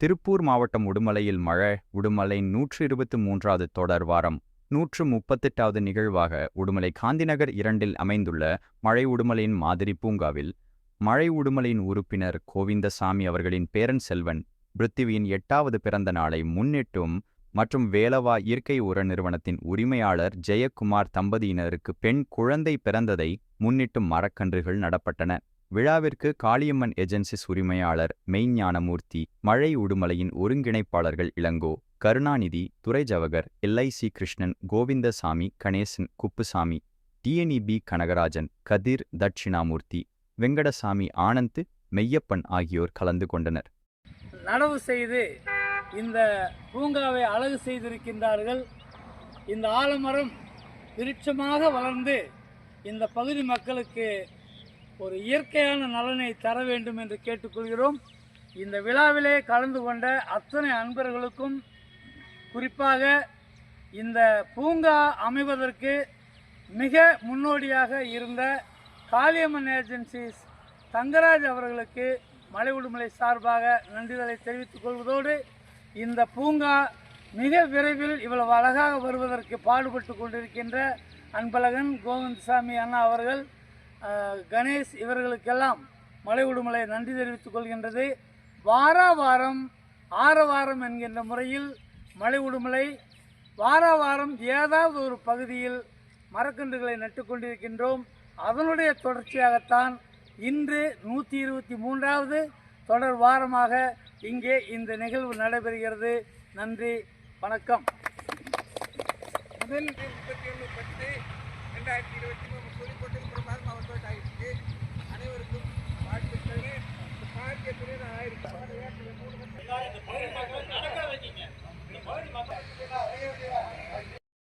திருப்பூர் மாவட்டம் உடுமலையில் மழை உடுமலை நூற்று இருபத்து மூன்றாவது தொடர் வாரம். நூற்று முப்பத்தெட்டாவது நிகழ்வாக உடுமலை காந்திநகர் இரண்டில் அமைந்துள்ள மழை உடுமலையின் மாதிரி பூங்காவில் மழை உடுமலையின் உறுப்பினர் கோவிந்தசாமி அவர்களின் பேரன் செல்வன் பிருத்திவியின் எட்டாவது பிறந்த நாளை முன்னிட்டும் மற்றும் வேலவா இயற்கை உர நிறுவனத்தின் உரிமையாளர் ஜெயக்குமார் தம்பதியினருக்கு பெண் குழந்தை பிறந்ததை முன்னிட்டும் மரக்கன்றுகள் நடப்பட்டன. விழாவிற்கு காளியம்மன் ஏஜென்சிஸ் உரிமையாளர் மெய்ஞானமூர்த்தி மழை உடுமலையின் ஒருங்கிணைப்பாளர்கள் இளங்கோ கருணாநிதி துரை ஜவகர் எல்ஐசி கிருஷ்ணன் கோவிந்தசாமி கணேசன் குப்புசாமி டிஎன்இபி கனகராஜன் கதிர் தட்சிணாமூர்த்தி வெங்கடசாமி ஆனந்த் மெய்யப்பன் ஆகியோர் கலந்து கொண்டனர். நடவு செய்து இந்த பூங்காவை அழகு செய்திருக்கின்றார்கள். இந்த ஆலமரம் விருட்சமாக வளர்ந்து இந்த பகுதி மக்களுக்கு ஒரு இயற்கையான நலனை தர வேண்டும் என்று கேட்டுக்கொள்கிறோம். இந்த விழாவிலே கலந்து கொண்ட அத்தனை அன்பர்களுக்கும் குறிப்பாக இந்த பூங்கா அமைவதற்கு மிக முன்னோடியாக இருந்த காளியம்மன் ஏஜென்சிஸ் தங்கராஜ் அவர்களுக்கு மலை உடுமலை சார்பாக நன்றிகளை தெரிவித்துக் கொள்வதோடு இந்த பூங்கா மிக விரைவில் இவ்வளவு அழகாக வருவதற்கு பாடுபட்டு கொண்டிருக்கின்ற அன்பழகன் கோவிந்தசாமி அண்ணா அவர்கள் கணேஷ் இவர்களுக்கெல்லாம் மலை உடுமலை நன்றி தெரிவித்துக் கொள்கின்றது. வார வாரம் ஆர வாரம் என்கின்ற முறையில் மலை உடுமலை வார வாரம் ஏதாவது ஒரு பகுதியில் மரக்கன்றுகளை நட்டு கொண்டிருக்கின்றோம். அதனுடைய தொடர்ச்சியாகத்தான் இன்று நூற்றி இருபத்தி மூன்றாவது தொடர் வாரமாக இங்கே இந்த நிகழ்வு நடைபெறுகிறது. நன்றி வணக்கம். முதல் முப்பத்தி ஒன்று பத்து ரெண்டாயிரத்தி இருபத்தி மூணு the point.